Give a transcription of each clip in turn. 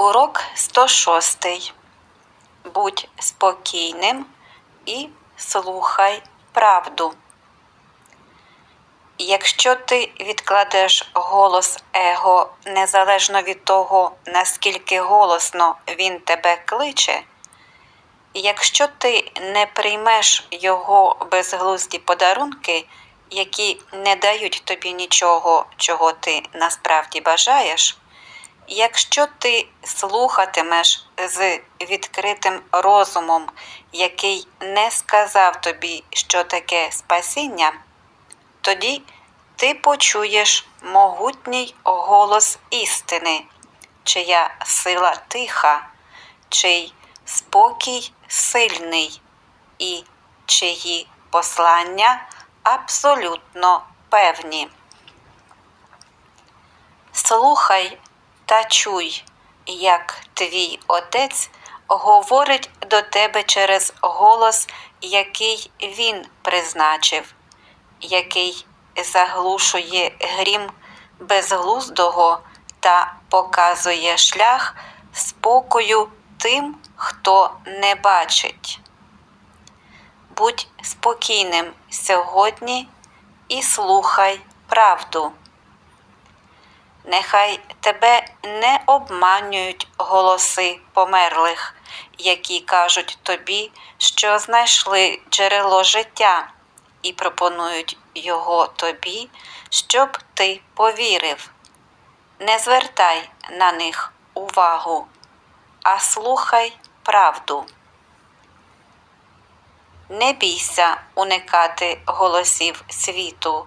Урок 106. Будь спокійним і слухай правду. Якщо ти відкладеш голос его незалежно від того, наскільки голосно він тебе кличе, якщо ти не приймеш його безглузді подарунки, які не дають тобі нічого, чого ти насправді бажаєш, Якщо ти слухатимеш з відкритим розумом, який не сказав тобі, що таке спасіння, тоді ти почуєш могутній голос істини, чия сила тиха, чий спокій сильний і чиї послання абсолютно певні. Слухай та чуй, як твій отець говорить до тебе через голос, який він призначив, який заглушує грім безглуздого та показує шлях спокою тим, хто не бачить. Будь спокійним сьогодні і слухай правду. Нехай тебе не обманюють голоси померлих, які кажуть тобі, що знайшли джерело життя, і пропонують його тобі, щоб ти повірив. Не звертай на них увагу, а слухай правду. Не бійся уникати голосів світу.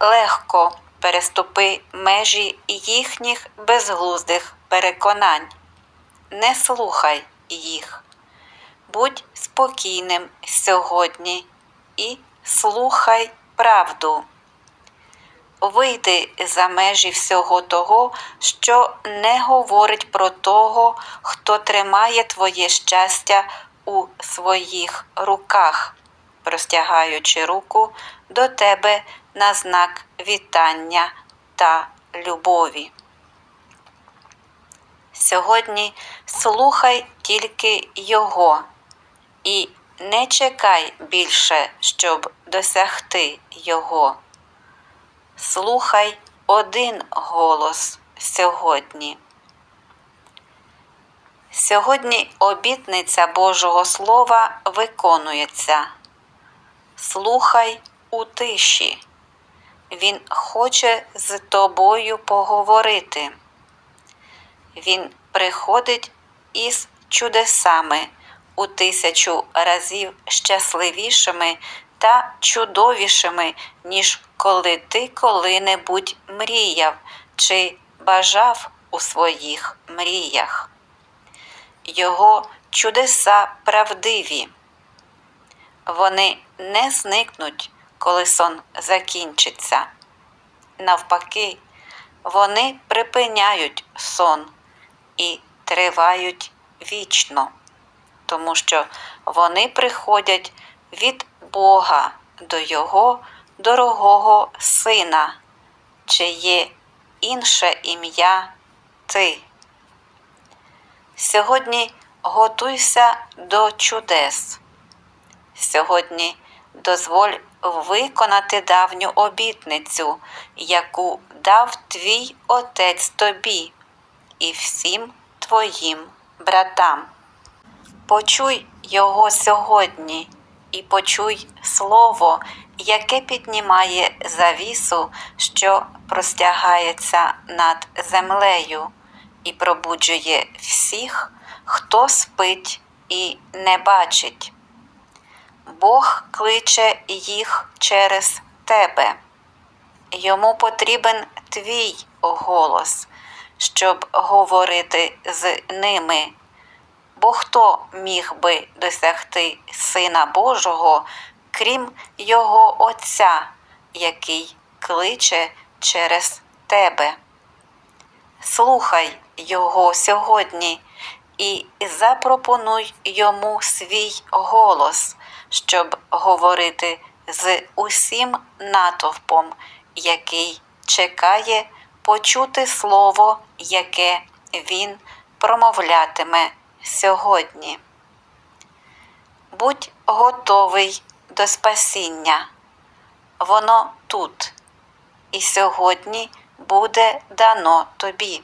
Легко переступи межі їхніх безглуздих переконань. Не слухай їх. Будь спокійним сьогодні і слухай правду. Вийди за межі всього того, що не говорить про того, хто тримає твоє щастя у своїх руках, простягаючи руку до тебе на знак вітання та любові. Сьогодні слухай тільки Його і не чекай більше, щоб досягти Його. Слухай один голос сьогодні. Сьогодні обітниця Божого Слова виконується. Слухай у тиші. Він хоче з тобою поговорити. Він приходить із чудесами у тисячу разів щасливішими та чудовішими, ніж коли ти коли-небудь мріяв чи бажав у своїх мріях. Його чудеса правдиві. Вони не зникнуть, коли сон закінчиться. Навпаки, вони припиняють сон і тривають вічно, тому що вони приходять від Бога до Його дорогого Сина, чиє інше ім'я Ти. Сьогодні готуйся до чудес. Сьогодні дозволь виконати давню обітницю, яку дав твій отець тобі і всім твоїм братам. Почуй його сьогодні і почуй слово, яке піднімає завісу, що простягається над землею, і пробуджує всіх, хто спить і не бачить. Бог кличе їх через тебе. Йому потрібен твій голос, щоб говорити з ними. Бо хто міг би досягти Сина Божого, крім Його Отця, який кличе через тебе? Слухай Його сьогодні і запропонуй йому свій голос, щоб говорити з усім натовпом, який чекає почути слово, яке він промовлятиме сьогодні. Будь готовий до спасіння. Воно тут, і сьогодні буде дано тобі.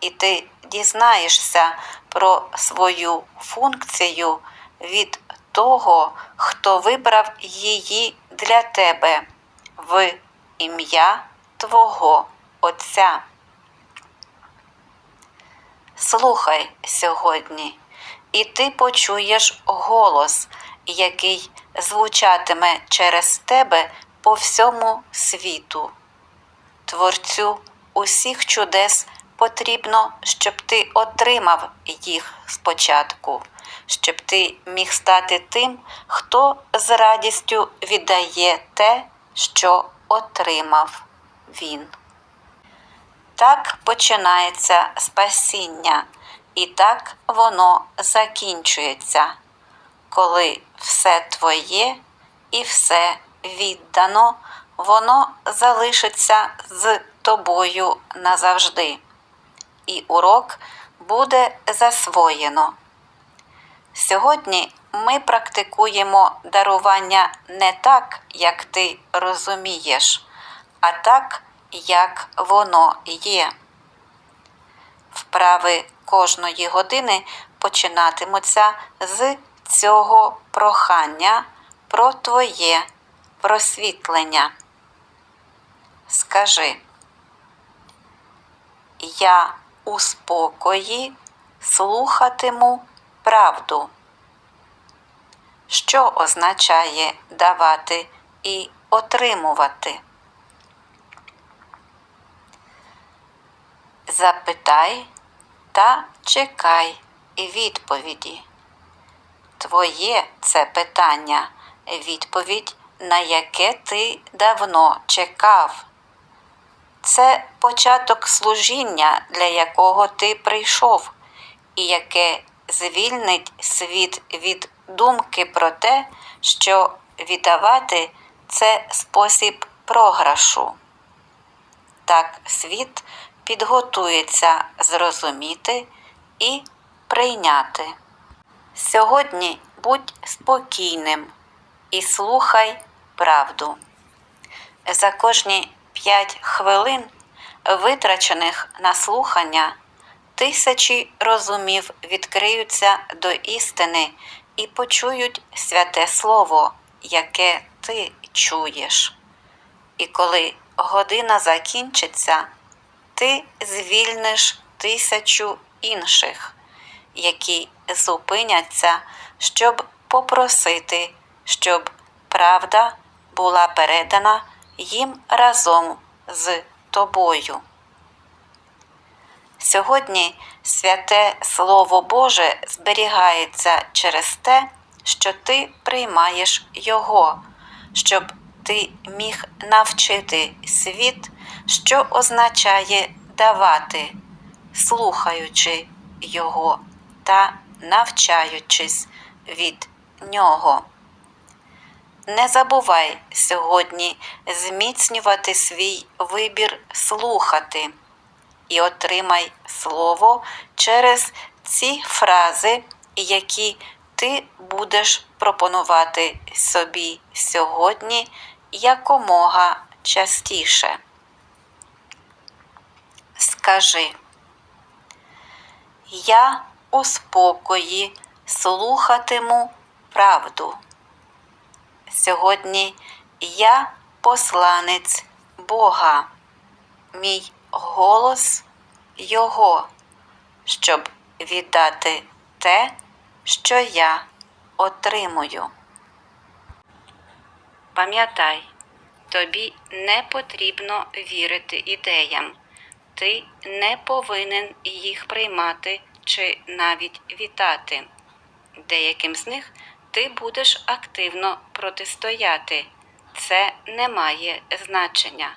І ти дізнаєшся про свою функцію від того, хто вибрав її для тебе в ім'я Твого Отця. Слухай сьогодні, і ти почуєш голос, який звучатиме через тебе по всьому світу. Творцю усіх чудес потрібно, щоб ти отримав їх спочатку, щоб ти міг стати тим, хто з радістю віддає те, що отримав він. Так починається спасіння, і так воно закінчується, коли все твоє і все віддано, воно залишиться з тобою назавжди, і урок буде засвоєно. Сьогодні ми практикуємо дарування не так, як ти розумієш, а так, як воно є. Вправи кожної години починатимуться з цього прохання про твоє просвітлення. Скажи, я у спокої слухатиму правду. Що означає давати і отримувати? Запитай та чекай відповіді. Твоє це питання, відповідь, на яке ти давно чекав. Це початок служіння, для якого ти прийшов, і яке звільнить світ від думки про те, що віддавати це спосіб програшу. Так світ підготується зрозуміти і прийняти. Сьогодні будь спокійним і слухай правду. За кожні 5 хвилин, витрачених на слухання, тисячі розумів відкриються до істини і почують святе Слово, яке ти чуєш. І коли година закінчиться, ти звільниш тисячу інших, які зупиняться, щоб попросити, щоб правда була передана їм разом з тобою. Сьогодні святе Слово Боже зберігається через те, що ти приймаєш Його, щоб ти міг навчити світ, що означає давати, слухаючи Його та навчаючись від Нього. Не забувай сьогодні зміцнювати свій вибір слухати і отримай слово через ці фрази, які ти будеш пропонувати собі сьогодні якомога частіше. Скажи, я у спокої слухатиму правду. Сьогодні я посланець Бога, мій голос Його, щоб віддати те, що я отримую. Пам'ятай, тобі не потрібно вірити ідеям, ти не повинен їх приймати чи навіть вітати. Деяким з них ти будеш активно протистояти. Це не має значення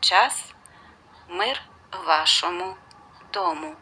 час. Мир вашому дому.